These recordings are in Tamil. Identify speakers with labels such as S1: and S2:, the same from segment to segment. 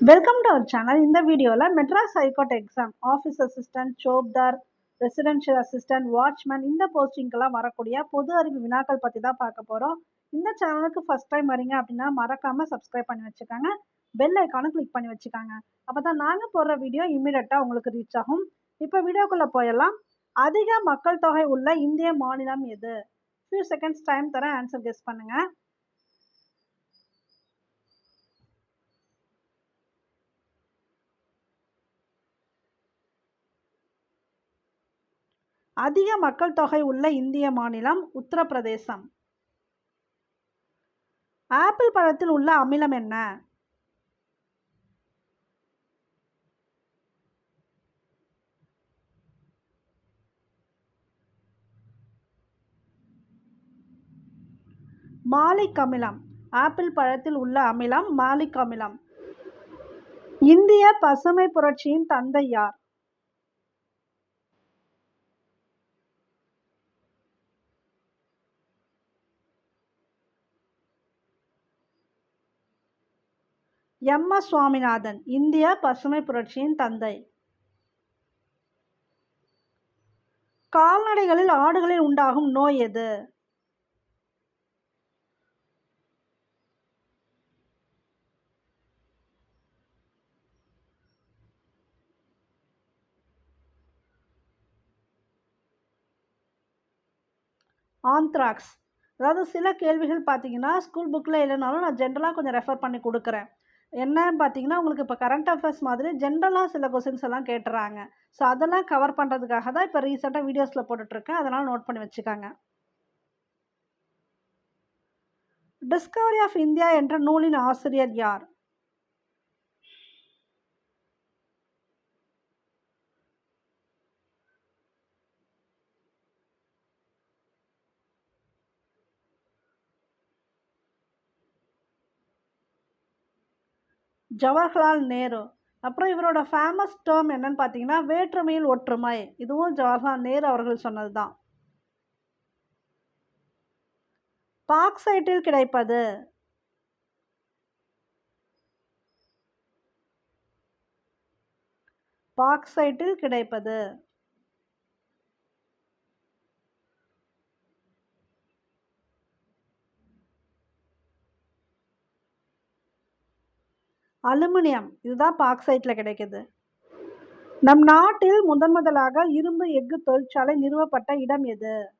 S1: வெல்கம் டு அவர் சேனல் இந்த வீடியோவில் Madras high court exam office assistant chopdar residential assistant watchman இந்த போஸ்டிங்கெல்லாம் வரக்கூடிய பொது அறிவு வினாக்கள் பற்றி தான் பார்க்க போகிறோம் இந்த சேனலுக்கு ஃபஸ்ட் டைம் வரீங்க அப்படின்னா மறக்காமல் சப்ஸ்கிரைப் பண்ணி வச்சுக்கோங்க. பெல் ஐக்கானும் கிளிக் பண்ணி வச்சுக்கோங்க. அப்போ தான் நாங்கள் போடுற வீடியோ இம்மிடியட்டாக உங்களுக்கு ரீச் ஆகும். இப்போ வீடியோக்குள்ளே போயிடலாம் அதிக மக்கள் தொகை உள்ள இந்திய மாநிலம் எது? ஃபியூ செகண்ட்ஸ் டைம் தரேன் ஆன்சர் கெஸ் பண்ணுங்கள் அதிக மக்கள் தொகை உள்ள இந்திய மாநிலம் உத்தரப்பிரதேசம். ஆப்பிள் பழத்தில் உள்ள அமிலம் என்ன? மாலிக் அமிலம். ஆப்பிள் பழத்தில் உள்ள அமிலம் மாலிக் அமிலம். இந்திய பசுமை புரட்சியின் தந்தை யார்? எம். எஸ். சுவாமிநாதன் இந்திய பசுமை புரட்சியின் தந்தை. கால்நடைகளில் ஆடுகளில் உண்டாகும் நோய் எது? ஆந்த்ராக்ஸ். அதாவது சில கேள்விகள் பார்த்தீங்கன்னா ஸ்கூல் புக்கில் இல்லைனாலும் நான் ஜென்ரலாக கொஞ்சம் ரெஃபர் பண்ணி கொடுக்குறேன். என்னன்னு பார்த்தீங்கன்னா உங்களுக்கு இப்போ கரண்ட் அஃபேர்ஸ் மாதிரி ஜென்ரலாக சில கொஸ்டின்ஸ் எல்லாம் கேட்டுறாங்க. ஸோ அதெல்லாம் கவர் பண்ணுறதுக்காக தான் இப்போ ரீசெண்டாக வீடியோஸில் போட்டுட்ருக்கேன். அதனால் நோட் பண்ணி வச்சுக்காங்க. டிஸ்கவரி ஆஃப் இந்தியா என்ற நூலின் ஆசிரியர் யார்? ஜவஹர்லால் நேரு. அப்புறம் இவரோட ஃபேமஸ் டேர்ம் என்னன்னு பார்த்தீங்கன்னா வேற்றுமையில் ஒற்றுமை. இதுவும் ஜவஹர்லால் நேரு அவர்கள் சொன்னது தான் பாக்சைட்டில் கிடைப்பது. பாக்சைட்டில் கிடைப்பது. அலுமினியம். இதுதான் பாக்சைட்டில் கிடைக்குது. நம் நாட்டில் முதன் முதலாக இரும்பு எஃகு தொழிற்சாலை நிறுவப்பட்ட இடம் எது?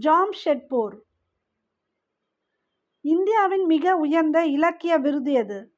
S1: ஜாம்ஷெட்பூர். இந்தியாவின் மிக உயர்ந்த இலக்கிய விருது எது?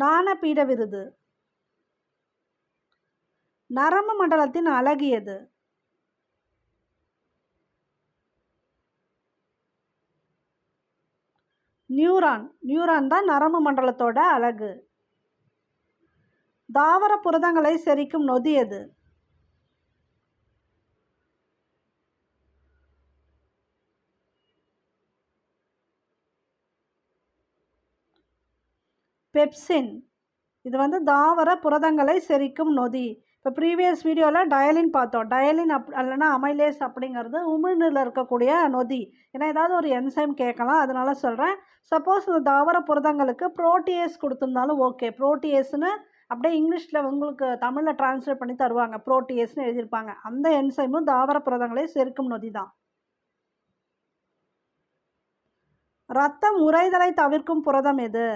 S1: ஞானபீட விருது நரம்பு மண்டலத்தின் அழகு எது நியூரான் நியூரான் தான் நரம்பு மண்டலத்தோட அழகு. தாவர புரதங்களை செரிக்கும் நொதி பெப்சின். இது வந்து தாவர புரதங்களை செரிக்கும் நொதி. இப்போ ப்ரீவியஸ் வீடியோவில் டயலின் பார்த்தோம். டயலின் அப் இல்லைன்னா அமைலேஸ் அப்படிங்கிறது உமிழ்நீரில் இருக்கக்கூடிய நொதி. ஏன்னா ஏதாவது ஒரு என்சைம் கேட்கலாம். அதனால சொல்கிறேன் சப்போஸ் இந்த தாவர புரதங்களுக்கு ப்ரோட்டியேஸ் கொடுத்துருந்தாலும் ஓகே ப்ரோட்டியேஸ்னு அப்படியே இங்கிலீஷில் உங்களுக்கு தமிழில் டிரான்ஸ்லேட் பண்ணி தருவாங்க. ப்ரோட்டியேஸ்னு எழுதியிருப்பாங்க. அந்த என்சைமும் தாவர புரதங்களை செருக்கும் நொதி தான். ரத்தம் உறைதலை தவிர்க்கும் புரதம் எது?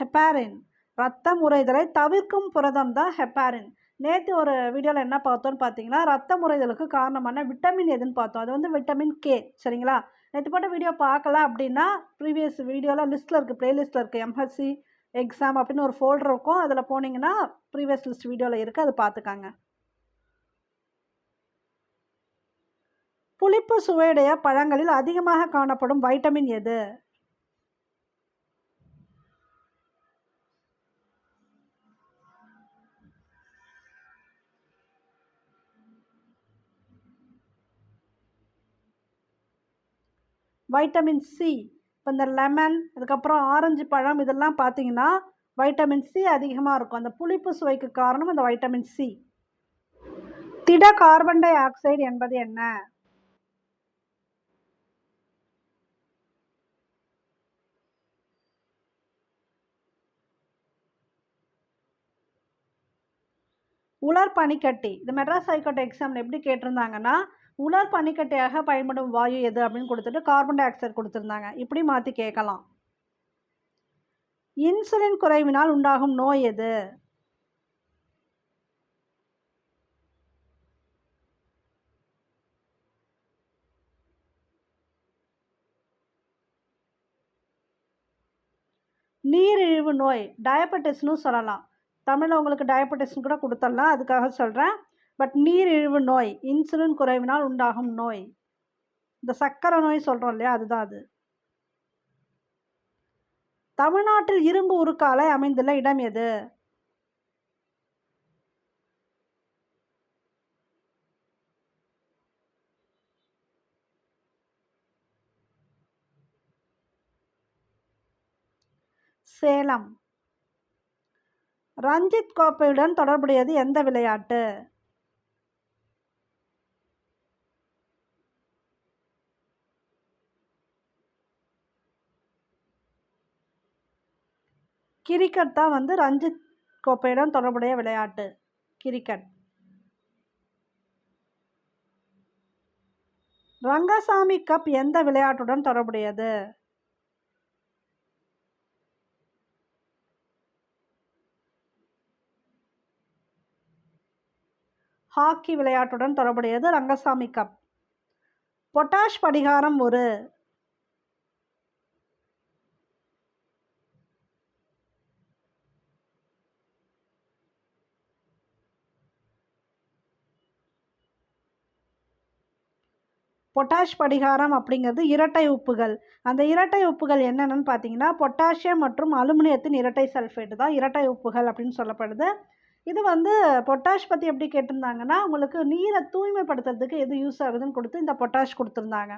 S1: ஹெப்பாரின். ரத்தம் உறைதலை தவிர்க்கும் புரதம் தான் ஹெப்பாரின். நேற்று ஒரு வீடியோவில் என்ன பார்த்தோன்னு பார்த்தீங்கன்னா ரத்த முறைதலுக்கு காரணமான விட்டமின் எதுன்னு பார்த்தோம். அது வந்து விட்டமின் கே சரிங்களா? நேற்று போட்ட வீடியோ பார்க்கல அப்படின்னா ப்ரீவியஸ் வீடியோவில் லிஸ்ட்டில் இருக்குது ப்ளேலிஸ்ட்டில் இருக்குது எம்எஸ்சி எக்ஸாம் அப்படின்னு ஒரு ஃபோல்டர் இருக்கும். அதில் போனீங்கன்னா ப்ரீவியஸ் லிஸ்ட் வீடியோவில் இருக்குது அது பார்த்துக்காங்க. புளிப்பு சுவையுடைய பழங்களில் அதிகமாக காணப்படும் வைட்டமின் எது? Vitamin C. இப்போ இந்த லெமன் அதுக்கப்புறம் ஆரஞ்சு பழம் இதெல்லாம் பார்த்தீங்கன்னா வைட்டமின் சி அதிகமாக இருக்கும். அந்த புளிப்பு சுவைக்கு காரணம் அந்த வைட்டமின் சி. திட கார்பன் டை ஆக்சைடு என்பது என்ன? உலர் பனிக்கட்டி. இது மெட்ராஸ் ஹைகோர்ட் எக்ஸாமில் எப்படி கேட்டிருந்தாங்கன்னா உலர் பனிக்கட்டையாக பயன்படும் வாயு எது அப்படின்னு கொடுத்துட்டு கார்பன் டை ஆக்சைடு கொடுத்துருந்தாங்க. இப்படி மாற்றி கேட்கலாம். இன்சுலின் குறைவினால் உண்டாகும் நோய் எது? நீரிழிவு நோய் டயபெட்டிஸ்னு சொல்லலாம். தமிழில் உங்களுக்கு டயபெட்டிஸ்னு கூட கொடுத்துடலாம். அதுக்காக சொல்கிறேன் பட் நீரிழிவு நோய் இன்சுலின் குறைவினால் உண்டாகும் நோய். இந்த சக்கரை நோய் சொல்கிறோம் இல்லையா? அதுதான் அது. தமிழ்நாட்டில் இரும்பு உருக்காலை அமைந்துள்ள இடம் எது? சேலம். ரஞ்சித் கோப்பையுடன் தொடர்புடையது எந்த விளையாட்டு? கிரிக்கெட் தான் வந்து ரஞ்சித் கோப்பையுடன் தொடர்புடைய விளையாட்டு கிரிக்கெட். ரங்கசாமி கப் எந்த விளையாட்டுடன் தொடர்புடையது? ஹாக்கி விளையாட்டுடன் தொடர்புடையது ரங்கசாமி கப். பொட்டாஷ் படிகாரம் ஒரு பொட்டாஷ் படிகாரம் அப்படிங்கிறது இரட்டை உப்புகள். அந்த இரட்டை உப்புகள் என்னென்னு பார்த்தீங்கன்னா பொட்டாசியம் மற்றும் அலுமினியத்தின் இரட்டை சல்ஃபேட்டு தான் இரட்டை உப்புகள் அப்படின்னு சொல்லப்படுது. இது வந்து பொட்டாஷ் பற்றி எப்படி கேட்டிருந்தாங்கன்னா உங்களுக்கு நீரை தூய்மைப்படுத்துறதுக்கு எது யூஸ் ஆகுதுன்னு கொடுத்து இந்த பொட்டாஷ் கொடுத்துருந்தாங்க.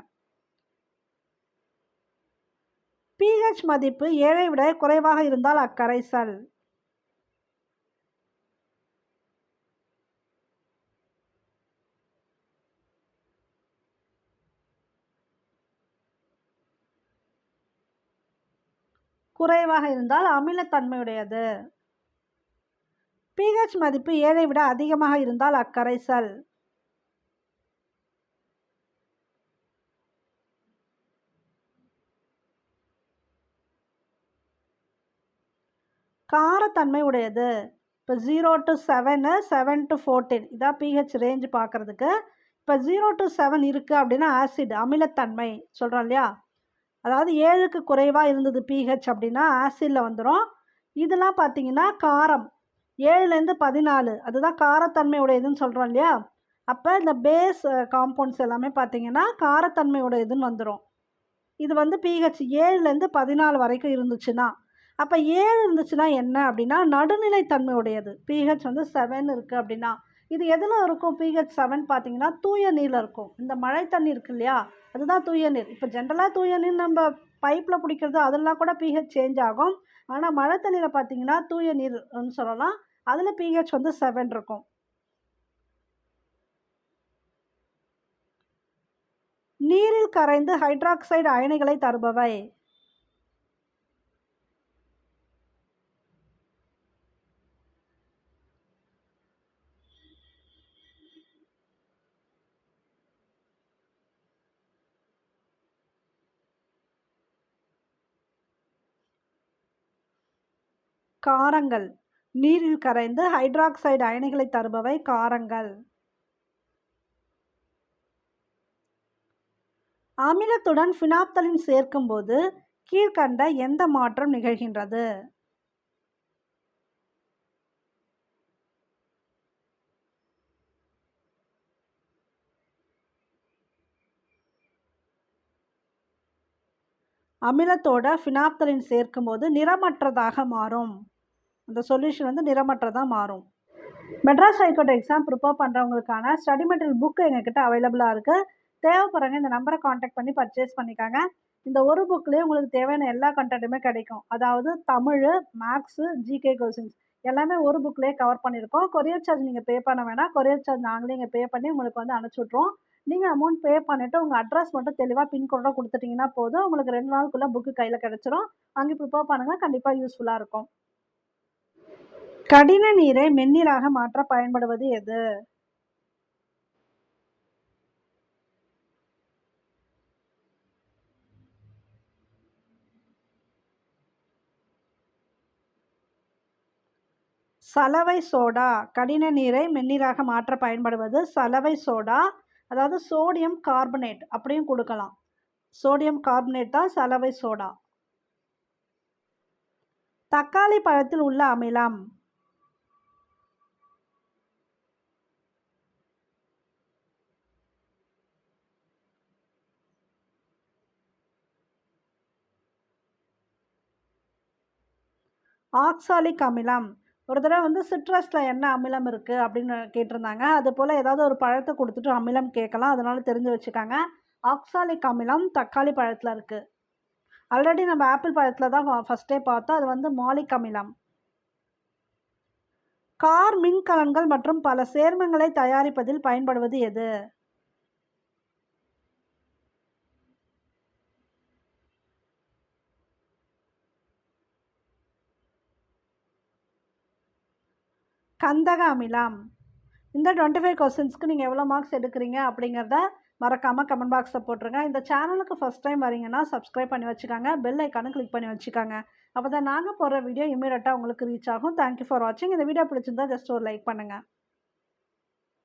S1: பிஹெச் மதிப்பு ஏழை விட குறைவாக இருந்தால் அக்கரைசல் குறைவாக இருந்தால் அமிலத்தன்மையுடையது. பிஹெச் மதிப்பு ஏழை விட அதிகமாக இருந்தால் அக்கரைசல். காரத்தன்மை உடையது. இப்போ zero to seven seven to fourteen இதான் பிஹெச் ரேஞ்ச் பார்க்குறதுக்கு இப்போ ஜீரோ டு செவன் இருக்குது அப்படின்னா ஆசிட் அமிலத்தன்மை சொல்கிறோம் இல்லையா? அதாவது ஏழுக்கு குறைவாக இருந்தது பிஹெச் அப்படின்னா ஆசிடில் வந்துடும் இதெல்லாம் பார்த்தீங்கன்னா காரம். ஏழுலேருந்து பதினாலு. அதுதான் காரத்தன்மை உடையதுன்னு சொல்கிறோம் இல்லையா? அப்போ இந்த பேஸ் காம்பவுண்ட்ஸ் எல்லாமே பார்த்தீங்கன்னா காரத்தன்மை உடையதுன்னு வந்துடும் இது வந்து பிஹெச் ஏழுலேருந்து பதினாலு வரைக்கும் இருந்துச்சுன்னா அப்போ ஏழு இருந்துச்சுன்னா என்ன அப்படின்னா நடுநிலைத்தன்மை உடையது பிஹெச் வந்து செவன் இருக்குது அப்படின்னா இது எதில் இருக்கும்? பிஹெச் செவன் பார்த்தீங்கன்னா தூய நீரில் இருக்கும். இந்த மழை தண்ணி இருக்கு இல்லையா? அதுதான் தூய நீர். இப்போ ஜென்ரலாக தூய நீர் நம்ம பைப்பில் பிடிக்கிறது அதெல்லாம் கூட பிஹெச் சேஞ்ச் ஆகும். ஆனால் மழை தண்ணியில் பார்த்தீங்கன்னா தூய நீர்னு சொல்லலாம். அதில் பிஹெச் வந்து செவன் இருக்கும். நீரில் கரைந்து ஹைட்ராக்சைடு அயனிகளை தருபவை. காரங்கள். நீரில் கரைந்து ஹைட்ராக்சைடு அயனிகளை தருபவை காரங்கள். அமிலத்துடன் ஃபினாப்தலின் சேர்க்கும்போது கீழ்கண்ட எந்த மாற்றம் நிகழ்கின்றது? அமிலத்தோட ஃபினாப்தலின் சேர்க்கும்போது நிறமற்றதாக மாறும். அந்த சொல்யூஷன் வந்து நிறமற்றதாக மாறும். Madras high court exam prepare பண்ணுறவங்களுக்கான study material book எங்ககிட்ட அவைலபிளாக இருக்குது தேவைப்படுறவங்க இந்த நம்பரை காண்டாக்ட் பண்ணி பர்ச்சேஸ் பண்ணிக்காங்க. இந்த ஒரு புக்லேயே உங்களுக்கு தேவையான எல்லா கண்டென்ட்டுமே கிடைக்கும். அதாவது தமிழ் மேக்ஸு ஜிகே கொஸ்டின்ஸ் எல்லாமே ஒரு புக்லேயே கவர் பண்ணியிருக்கோம். கொரியர் சார்ஜ் நீங்கள் பே பண்ண வேணாம். கொரியர் சார்ஜ் நாங்களே இங்கே பே பண்ணி உங்களுக்கு வந்து அனுப்பிச்சி விட்ருவோம் நீங்கள் அமௌண்ட் பே பண்ணிவிட்டு உங்கள் அட்ரஸ் மட்டும் தெளிவாக பின்கோடாக கொடுத்துட்டிங்கன்னா போதும். உங்களுக்கு ரெண்டு நாளுக்குள்ளே புக்கு கையில் கிடச்சிரும். அங்கே ப்ரிப்பேர் பண்ணுங்கள் கண்டிப்பாக யூஸ்ஃபுல்லாக இருக்கும். கடின நீரை மென்னீராக மாற்ற பயன்படுவது எது? சலவை சோடா. கடின நீரை மென்னீராக மாற்ற பயன்படுவது சலவை சோடா. அதாவது சோடியம் கார்பனேட் அப்படியும் கொடுக்கலாம். சோடியம் கார்பனேட் தான் சலவை சோடா. தக்காளி பழத்தில் உள்ள அமிலம். ஆக்சாலிக் அமிலம் ஒரு தடவை வந்து சிட்ரஸில் என்ன அமிலம் இருக்குது அப்படின்னு கேட்டிருந்தாங்க. அது போல் ஏதாவது ஒரு பழத்தை கொடுத்துட்டு அமிலம் கேட்கலாம். அதனால் தெரிஞ்சு வச்சுக்காங்க. ஆக்சாலிக் அமிலம் தக்காளி பழத்தில் இருக்குது ஆல்ரெடி நம்ம ஆப்பிள் பழத்தில் தான் ஃபஸ்ட்டே பார்த்தோம். அது வந்து மாலிக் அமிலம் கார் மின்கலன்கள் மற்றும் பல சேர்மங்களை தயாரிப்பதில் பயன்படுவது எது? கந்தக அமிலம் இந்த டுவெண்ட்டி ஃபைவ் கொஸ்டின்ஸ்க்கு நீங்கள் எவ்வளோ மார்க்ஸ் எடுக்கிறீங்க அப்படிங்கிறத மறக்காமல் கமெண்ட் பாக்ஸில் போட்டுருங்க. இந்த சேனலுக்கு ஃபஸ்ட் டைம் வரீங்கன்னா சப்ஸ்கிரைப் பண்ணி வச்சுக்காங்க. பெல் ஐக்கானும் கிளிக் பண்ணி வச்சுக்காங்க. அப்போ தான் நாங்கள் போடுற வீடியோ இமீடியட்டாக உங்களுக்கு ரீச் ஆகும். தேங்க்யூ ஃபார் வாட்சிங் இந்த வீடியோ பிடிச்சிருந்தா ஜஸ்ட் ஒரு லைக் பண்ணுங்கள்